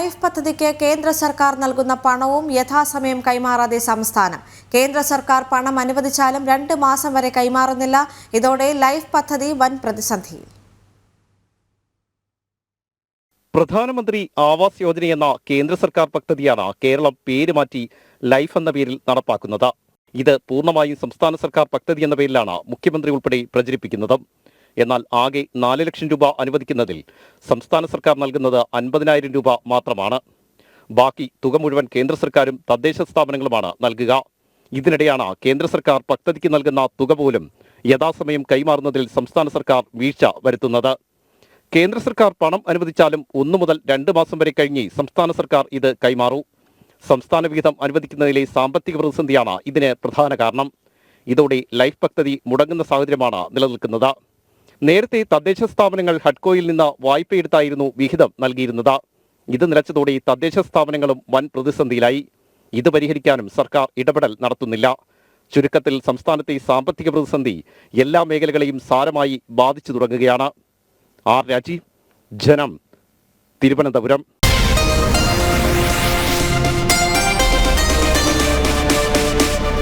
Life പദ്ധതിക്ക് കേന്ദ്ര സർക്കാർ നൽകുന്ന പണവും യഥാസമയം കൈമാറാതെ സംസ്ഥാനം. കേന്ദ്ര സർക്കാർ പണം അനുവദിച്ചാലും രണ്ട് മാസം വരെ കൈമാറുന്നില്ല. ഇതോടെ ലൈഫ് പദ്ധതി വൻ പ്രതിസന്ധി. പ്രധാനമന്ത്രി ആവാസ് യോജനയെന്ന കേന്ദ്ര സർക്കാർ പദ്ധതിയാണ് കേരളം പേര് മാറ്റി ലൈഫ് എന്ന പേരിൽ നടപ്പാക്കുന്നത്. ഇത് പൂർണമായും സംസ്ഥാന സർക്കാർ പദ്ധതി എന്ന പേരിലാണ് മുഖ്യമന്ത്രി ഉൾപ്പെടെ പ്രചരിപ്പിക്കുന്നത്. എന്നാൽ ആകെ നാല് ലക്ഷം രൂപ അനുവദിക്കുന്നതിൽ സംസ്ഥാന സർക്കാർ നൽകുന്നത് അൻപതിനായിരം രൂപ മാത്രമാണ്. ബാക്കി തുക മുഴുവൻ കേന്ദ്ര സർക്കാരും തദ്ദേശ സ്ഥാപനങ്ങളുമാണ് നൽകുക. ഇതിനിടെയാണ് കേന്ദ്ര സർക്കാർ പദ്ധതിക്ക് നൽകുന്ന തുക പോലും യഥാസമയം കൈമാറുന്നതിൽ സംസ്ഥാന സർക്കാർ വീഴ്ച വരുത്തുന്നത്. കേന്ദ്ര സർക്കാർ പണം അനുവദിച്ചാലും ഒന്നു മുതൽ രണ്ട് മാസം വരെ കഴിഞ്ഞ് സംസ്ഥാന സർക്കാർ ഇത് കൈമാറൂ. സംസ്ഥാന വിഹിതം അനുവദിക്കുന്നതിലെ സാമ്പത്തിക പ്രതിസന്ധിയാണ് ഇതിന് പ്രധാന കാരണം. ഇതോടെ ലൈഫ് പദ്ധതി മുടങ്ങുന്ന സാഹചര്യമാണ് നിലനിൽക്കുന്നത്. നേരത്തെ തദ്ദേശ സ്ഥാപനങ്ങൾ ഹഡ്കോയിൽ നിന്ന് വായ്പയെടുത്തായിരുന്നു വിഹിതം നൽകിയിരുന്നത്. ഇത് നിലച്ചതോടെ തദ്ദേശ സ്ഥാപനങ്ങളും വൻ പ്രതിസന്ധിയിലായി. ഇത് പരിഹരിക്കാനും സർക്കാർ ഇടപെടൽ നടത്തുന്നില്ല. ചുരുക്കത്തിൽ സംസ്ഥാനത്തെ സാമ്പത്തിക പ്രതിസന്ധി എല്ലാ മേഖലകളെയും സാരമായി ബാധിച്ചു തുടങ്ങുകയാണ്. ആർ രാജീവ് ജനം തിരുവനന്തപുരം.